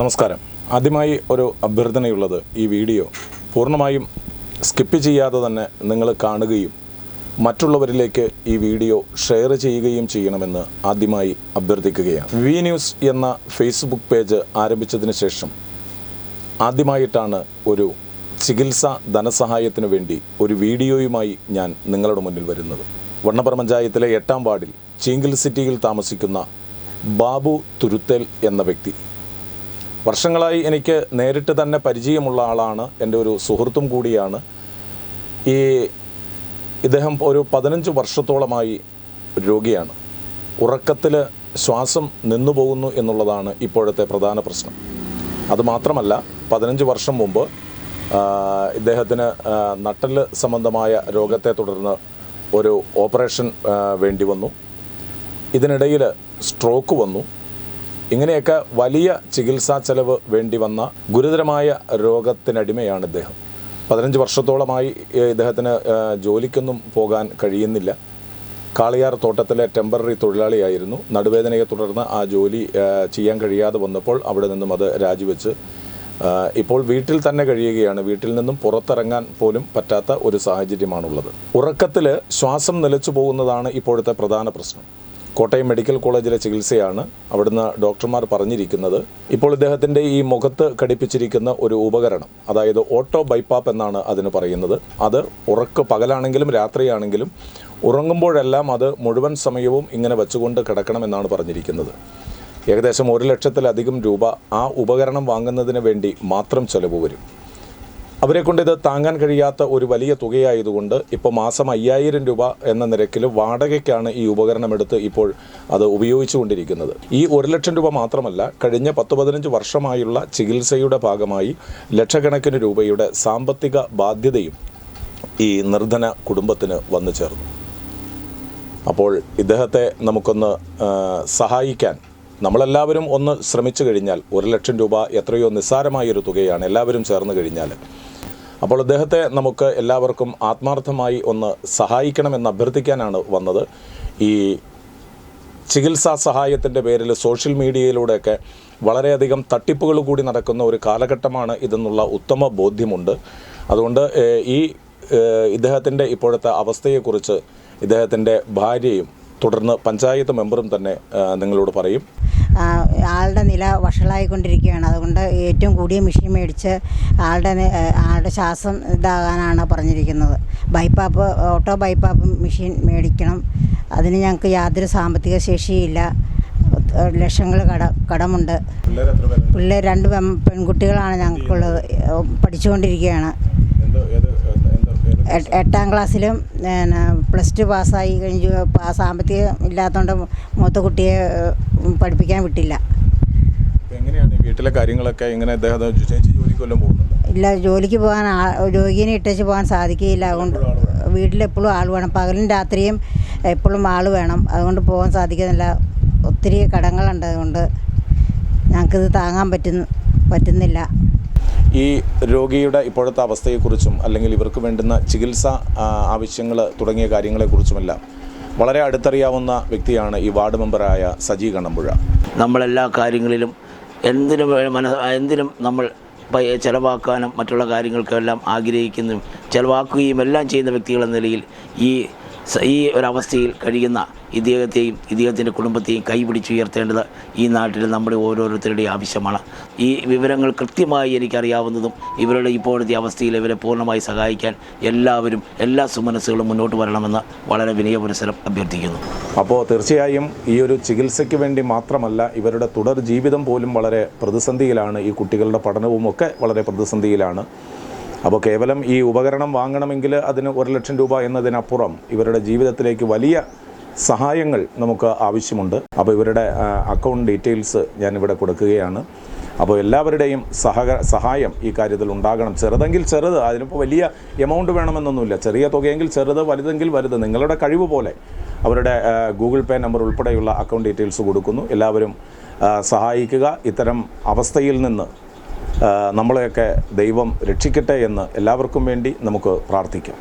നമസ്കാരം. ആദ്യമായി ഒരു അഭ്യർത്ഥനയുള്ളത് ഈ വീഡിയോ പൂർണമായും സ്കിപ്പ് ചെയ്യാതെ തന്നെ നിങ്ങൾ കാണുകയും മറ്റുള്ളവരിലേക്ക് ഈ വീഡിയോ ഷെയർ ചെയ്യുകയും ചെയ്യണമെന്ന് ആദ്യമായി അഭ്യർത്ഥിക്കുകയാണ്. വി ന്യൂസ് എന്ന ഫേസ്ബുക്ക് പേജ് ആരംഭിച്ചതിന് ശേഷം ആദ്യമായിട്ടാണ് ഒരു ചികിത്സ ധനസഹായത്തിനു വേണ്ടി ഒരു വീഡിയോയുമായി ഞാൻ നിങ്ങളുടെ മുന്നിൽ വരുന്നത്. വണ്ണപ്പറ പഞ്ചായത്തിലെ എട്ടാം വാർഡിൽ ചീങ്കിൽ സിറ്റിയിൽ താമസിക്കുന്ന ബാബു തുരുത്തേൽ എന്ന വ്യക്തി വർഷങ്ങളായി എനിക്ക് നേരിട്ട് തന്നെ പരിചയമുള്ള ആളാണ് എന്റെ ഒരു സുഹൃത്തും കൂടിയാണ്. ഈ ഇദ്ദേഹം ഒരു പതിനഞ്ച് വർഷത്തോളമായി രോഗിയാണ്. ഉറക്കത്തിൽ ശ്വാസം നിന്നു പോകുന്നു എന്നുള്ളതാണ് ഇപ്പോഴത്തെ പ്രധാന പ്രശ്നം. അതുമാത്രമല്ല പതിനഞ്ച് വർഷം മുമ്പ് ഇദ്ദേഹത്തിന് നട്ടൽ സംബന്ധമായ രോഗത്തെ തുടർന്ന് ഒരു ഓപ്പറേഷൻ വേണ്ടി വന്നു. ഇതിനിടയിൽ സ്ട്രോക്ക് വന്നു. ഇങ്ങനെയൊക്കെ വലിയ ചികിത്സാ ചെലവ് വേണ്ടി വന്ന ഗുരുതരമായ രോഗത്തിനടിമയാണ് ഇദ്ദേഹം. പതിനഞ്ച് വർഷത്തോളമായി ഇദ്ദേഹത്തിന് ജോലിക്കൊന്നും പോകാൻ കഴിയുന്നില്ല. കാളിയാർ തോട്ടത്തിലെ ടെമ്പററി തൊഴിലാളിയായിരുന്നു. നടുവേദനയെ തുടർന്ന് ആ ജോലി ചെയ്യാൻ കഴിയാതെ വന്നപ്പോൾ അവിടെ നിന്നും അത് രാജിവെച്ച് ഇപ്പോൾ വീട്ടിൽ തന്നെ കഴിയുകയാണ്. വീട്ടിൽ നിന്നും പുറത്തിറങ്ങാൻ പോലും പറ്റാത്ത ഒരു സാഹചര്യമാണുള്ളത്. ഉറക്കത്തിൽ ശ്വാസം നിലച്ചു പോകുന്നതാണ് ഇപ്പോഴത്തെ പ്രധാന പ്രശ്നം. കോട്ടയം മെഡിക്കൽ കോളേജിലെ ചികിത്സയാണ് അവിടുന്ന് ഡോക്ടർമാർ പറഞ്ഞിരിക്കുന്നത്. ഇപ്പോൾ ഇദ്ദേഹത്തിന്റെ ഈ മുഖത്ത് ഘടിപ്പിച്ചിരിക്കുന്ന ഒരു ഉപകരണം അതായത് ഓട്ടോ ബൈപ്പാപ്പ് എന്നാണ് അതിന് പറയുന്നത്. അത് ഉറക്ക് പകലാണെങ്കിലും രാത്രിയാണെങ്കിലും ഉറങ്ങുമ്പോഴെല്ലാം അത് മുഴുവൻ സമയവും ഇങ്ങനെ വെച്ചുകൊണ്ട് കിടക്കണമെന്നാണ് പറഞ്ഞിരിക്കുന്നത്. ഏകദേശം ഒരു ലക്ഷത്തിലധികം രൂപ ആ ഉപകരണം വാങ്ങുന്നതിന് വേണ്ടി മാത്രം ചെലവ് വരും. അവരെ കൊണ്ട് ഇത് താങ്ങാൻ കഴിയാത്ത ഒരു വലിയ തുകയായതുകൊണ്ട് ഇപ്പോൾ മാസം അയ്യായിരം രൂപ എന്ന നിരക്കിൽ വാടകയ്ക്കാണ് ഈ ഉപകരണം എടുത്ത് ഇപ്പോൾ അത് ഉപയോഗിച്ചുകൊണ്ടിരിക്കുന്നത്. ഈ ഒരു ലക്ഷം രൂപ മാത്രമല്ല കഴിഞ്ഞ പത്ത് പതിനഞ്ച് വർഷമായുള്ള ചികിത്സയുടെ ഭാഗമായി ലക്ഷക്കണക്കിന് രൂപയുടെ സാമ്പത്തിക ബാധ്യതയും ഈ നിർധന കുടുംബത്തിന് വന്നു ചേർന്നു. അപ്പോൾ ഇദ്ദേഹത്തെ നമുക്കൊന്ന് സഹായിക്കാൻ നമ്മളെല്ലാവരും ഒന്ന് ശ്രമിച്ചു കഴിഞ്ഞാൽ ഒരു ലക്ഷം രൂപ എത്രയോ നിസ്സാരമായൊരു തുകയാണ് എല്ലാവരും ചേർന്ന് കഴിഞ്ഞാൽ അപ്പോൾ അദ്ദേഹത്തെ നമുക്ക് എല്ലാവർക്കും ആത്മാർത്ഥമായി ഒന്ന് സഹായിക്കണമെന്ന് അഭ്യർത്ഥിക്കാനാണ് വന്നത്. ഈ ചികിത്സാ സഹായത്തിന്റെ പേരിൽ സോഷ്യൽ മീഡിയയിലൂടെയൊക്കെ വളരെയധികം തട്ടിപ്പുകൾ കൂടി നടക്കുന്ന ഒരു കാലഘട്ടമാണ് ഇതെന്നുള്ള ഉത്തമ ബോധ്യമുണ്ട്. അതുകൊണ്ട് ഈ ഇദ്ദേഹത്തിന്റെ ഇപ്പോഴത്തെ അവസ്ഥയെക്കുറിച്ച് ഇദ്ദേഹത്തിന്റെ ഭാര്യയും തുടർന്ന് പഞ്ചായത്ത് മെമ്പറും തന്നെ നിങ്ങളോട് പറയും. ആളുടെ നില വഷളായിക്കൊണ്ടിരിക്കുകയാണ്. അതുകൊണ്ട് ഏറ്റവും കൂടിയ മെഷീൻ മേടിച്ച് ആളുടെ ആളുടെ ശ്വാസം ഇതാകാനാണ് പറഞ്ഞിരിക്കുന്നത്. ബൈപ്പാപ്പ് ഓട്ടോ ബൈപ്പാപ്പ് മെഷീൻ മേടിക്കണം. അതിന് ഞങ്ങൾക്ക് യാതൊരു സാമ്പത്തിക ശേഷിയില്ല. ലക്ഷങ്ങൾ കട കടമുണ്ട്. പിള്ളേർ രണ്ട് പെൺ- പെൺകുട്ടികളാണ് ഞങ്ങൾക്കുള്ളത്. പഠിച്ചുകൊണ്ടിരിക്കുകയാണ്. എട്ടാം ക്ലാസ്സിലും പിന്നെ പ്ലസ് ടു പാസ്സായി കഴിഞ്ഞു. സാമ്പത്തികം ഇല്ലാത്തതുകൊണ്ട് മൂത്ത കുട്ടിയെ പഠിപ്പിക്കാൻ വിട്ടില്ല. വീട്ടിലെ കാര്യങ്ങളൊക്കെ ഇങ്ങനെ അദ്ദേഹം ചേച്ചി ജോലിക്ക് വല്ലതും പോകുന്നുണ്ട്? ഇല്ല ജോലിക്ക് പോകാൻ രോഗിനെ ഇട്ടേച്ച് പോകാൻ സാധിക്കുകയില്ല. അതുകൊണ്ട് വീട്ടിലെപ്പോഴും ആൾ വേണം. പകലും രാത്രിയും എപ്പോഴും ആൾ വേണം. അതുകൊണ്ട് പോകാൻ സാധിക്കുന്നില്ല. ഒത്തിരി കടങ്ങളുണ്ട് അതുകൊണ്ട് ഞങ്ങൾക്കിത് താങ്ങാൻ പറ്റുന്ന പറ്റുന്നില്ല. ഈ രോഗിയുടെ ഇപ്പോഴത്തെ അവസ്ഥയെക്കുറിച്ചും അല്ലെങ്കിൽ ഇവർക്ക് വേണ്ടുന്ന ചികിത്സ ആവശ്യങ്ങൾ തുടങ്ങിയ കാര്യങ്ങളെക്കുറിച്ചുമെല്ലാം വളരെ അടുത്തറിയാവുന്ന വ്യക്തിയാണ് ഈ വാർഡ് മെമ്പറായ സജി കണ്ണമ്പുഴ. നമ്മളെല്ലാ കാര്യങ്ങളിലും എന്തിനും മന എന്തിനും നമ്മൾ ചിലവാക്കാനും മറ്റുള്ള കാര്യങ്ങൾക്കെല്ലാം ആഗ്രഹിക്കുന്നതും ചിലവാക്കുകയും എല്ലാം ചെയ്യുന്ന വ്യക്തികളെന്ന നിലയിൽ ഈ ഈ ഒരവസ്ഥയിൽ കഴിയുന്ന ഇദ്ദേഹത്തെയും ഇദ്ദേഹത്തിന്റെ കുടുംബത്തെയും കൈപിടിച്ചുയർത്തേണ്ടത് ഈ നാട്ടിൽ നമ്മുടെ ഓരോരുത്തരുടെയും ആവശ്യമാണ്. ഈ വിവരങ്ങൾ കൃത്യമായി എനിക്കറിയാവുന്നതും ഇവരുടെ ഇപ്പോഴത്തെ അവസ്ഥയിൽ ഇവരെ പൂർണമായി സഹായിക്കാൻ എല്ലാവരും എല്ലാ സുമനസ്സുകളും മുന്നോട്ട് വരണമെന്ന് വളരെ വിനയപുരസരം അഭ്യർത്ഥിക്കുന്നു. അപ്പോൾ തീർച്ചയായും ഈ ഒരു ചികിത്സയ്ക്ക് വേണ്ടി മാത്രമല്ല ഇവരുടെ തുടർ ജീവിതം പോലും വളരെ പ്രതിസന്ധിയിലാണ്. ഈ കുട്ടികളുടെ പഠനവും ഒക്കെ വളരെ പ്രതിസന്ധിയിലാണ്. അപ്പോൾ കേവലം ഈ ഉപകരണം വാങ്ങണമെങ്കിൽ അതിന് ഒരു ലക്ഷം രൂപ എന്നതിനപ്പുറം ഇവരുടെ ജീവിതത്തിലേക്ക് വലിയ സഹായങ്ങൾ നമുക്ക് ആവശ്യമുണ്ട്. അപ്പോൾ ഇവരുടെ അക്കൗണ്ട് ഡീറ്റെയിൽസ് ഞാനിവിടെ കൊടുക്കുകയാണ്. അപ്പോൾ എല്ലാവരുടെയും സഹക സഹായം ഈ കാര്യത്തിൽ ഉണ്ടാകണം. ചെറുതെങ്കിൽ ചെറുത് അതിനിപ്പോൾ വലിയ എമൗണ്ട് വേണമെന്നൊന്നുമില്ല. ചെറിയ തുകയെങ്കിൽ ചെറുത് വലുതെങ്കിൽ വലുത് നിങ്ങളുടെ കഴിവ് പോലെ അവരുടെ ഗൂഗിൾ പേ നമ്പർ ഉൾപ്പെടെയുള്ള അക്കൗണ്ട് ഡീറ്റെയിൽസ് കൊടുക്കുന്നു. എല്ലാവരും സഹായിക്കുക. ഇത്തരം അവസ്ഥയിൽ നിന്ന് നമ്മളെയൊക്കെ ദൈവം രക്ഷിക്കട്ടെ എന്ന് എല്ലാവർക്കും വേണ്ടി നമുക്ക് പ്രാർത്ഥിക്കാം.